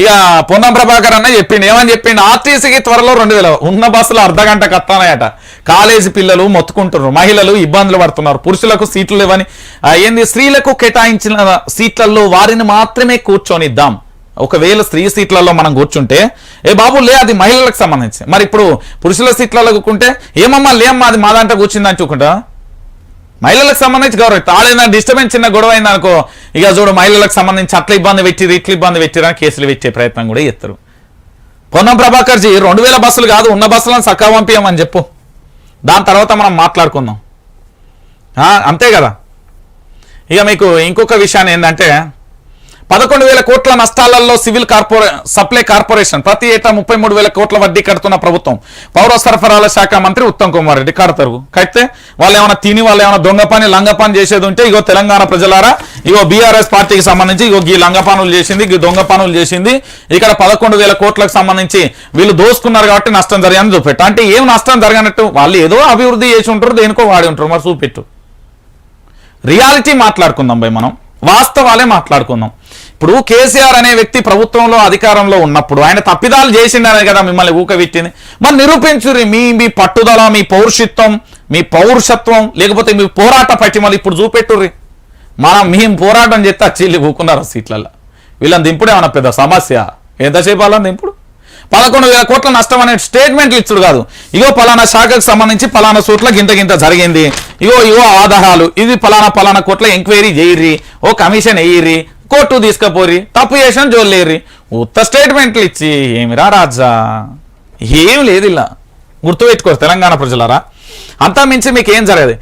ఇక పొన్నం ప్రభాకర్ అన్న చెప్పిండు. ఏమని చెప్పిండు? ఆర్టీసీకి త్వరలో రెండు వేల ఉన్న బస్సులు అర్ధ గంట కత్తానయట. కాలేజీ పిల్లలు మొత్తుకుంటున్నారు. మహిళలు ఇబ్బందులు పడుతున్నారు. పురుషులకు సీట్లు లేవని ఏంది స్త్రీలకు కేటాయించిన సీట్లలో వారిని మాత్రమే కూర్చొనిద్దాం. ఒకవేళ స్త్రీ సీట్లలో మనం కూర్చుంటే ఏ బాబు లే అది మహిళలకు సంబంధించి. మరి ఇప్పుడు పురుషుల సీట్లలో కూర్చుంటే ఏమమ్మా లేమ్మా అది మా దాంట్లో కూర్చుందని చూకుంటా మహిళలకు సంబంధించి గౌరవం. తాళైనా డిస్టర్బెన్స్ చిన్న గొడవ అయింది అనుకో ఇక చూడు మహిళలకు సంబంధించి అట్లా ఇబ్బంది పెట్టిరు ఇట్లా ఇబ్బంది పెట్టిరు అని కేసులు పెట్టే ప్రయత్నం కూడా చేస్తారు. పొన్నం ప్రభాకర్ జీ రెండు వేల బస్సులు కాదు ఉన్న బస్సులను చక్కగా పంపించమని చెప్పు. దాని తర్వాత మనం మాట్లాడుకుందాం. అంతే కదా? ఇక మీకు ఇంకొక విషయాన్ని ఏంటంటే పదకొండు వేల కోట్ల నష్టాలలో సివిల్ కార్పొరే సప్లై కార్పొరేషన్. ప్రతి ఏటా ముప్పై మూడు వేల కోట్ల వడ్డీ కడుతున్న ప్రభుత్వం. పౌర సరఫరాల శాఖ మంత్రి ఉత్తమ్ కుమార్ రెడ్డి. కడతారు కడితే వాళ్ళు ఏమైనా తిని వాళ్ళు ఏమైనా దొంగ పని లంగ పని చేసేది ఉంటే ఇగో తెలంగాణ ప్రజలారా ఇగో బీఆర్ఎస్ పార్టీకి సంబంధించి ఇగో ఈ లంగ పనులు చేసింది ఈ దొంగ పనులు చేసింది. ఇక్కడ పదకొండు వేల కోట్లకు సంబంధించి వీళ్ళు దోసుకున్నారు కాబట్టి నష్టం జరిగిందని చూపెట్టు. అంటే ఏం నష్టం జరగనట్టు? వాళ్ళు ఏదో అభివృద్ధి చేసి ఉంటారు దేనికో వాడి ఉంటారు. మరి చూపెట్టు. రియాలిటీ మాట్లాడుకుందాం భయ్ మనం. వాస్తవాలే మాట్లాడుకుందాం. ఇప్పుడు కేసీఆర్ అనే వ్యక్తి ప్రభుత్వంలో అధికారంలో ఉన్నప్పుడు ఆయన తప్పిదాలు చేసిండనే కదా మిమ్మల్ని ఊకబెట్టింది. మరి నిరూపించురి మీ మీ పట్టుదల మీ పౌరుషత్వం మీ పౌరుషత్వం లేకపోతే మీ పోరాట పట్టిమలు ఇప్పుడు చూపెట్టుర్రి. మనం మేము పోరాటం చేస్తే అచ్చిల్లి ఊకున్నారు సీట్లలో వీళ్ళని దింపుడు ఏమన్నా పెద్ద సమస్య? ఎంతసేపు వాళ్ళని దింపుడు? పదకొండు వేల కోట్ల నష్టం అనే స్టేట్మెంట్లు ఇచ్చుడు కాదు. ఇగో పలానా శాఖకు సంబంధించి పలానా చోట్ల గింత గింత జరిగింది. ఇగో ఇగో ఆధారాలు ఇది పలానా పలానా కోట్ల ఎంక్వైరీ చేయర్రి. ఓ కమిషన్ వేయర్రి. కోర్టు తీసుకపోరి తప్పు చేసిన జోలేర్రి ఉత్త స్టేట్మెంట్లు ఇచ్చి ఏమిరా రాజా? ఏం లేదు ఇలా. గుర్తుపెట్టుకోరు తెలంగాణ ప్రజలారా. అంతా మించి మీకు ఏం జరగదు.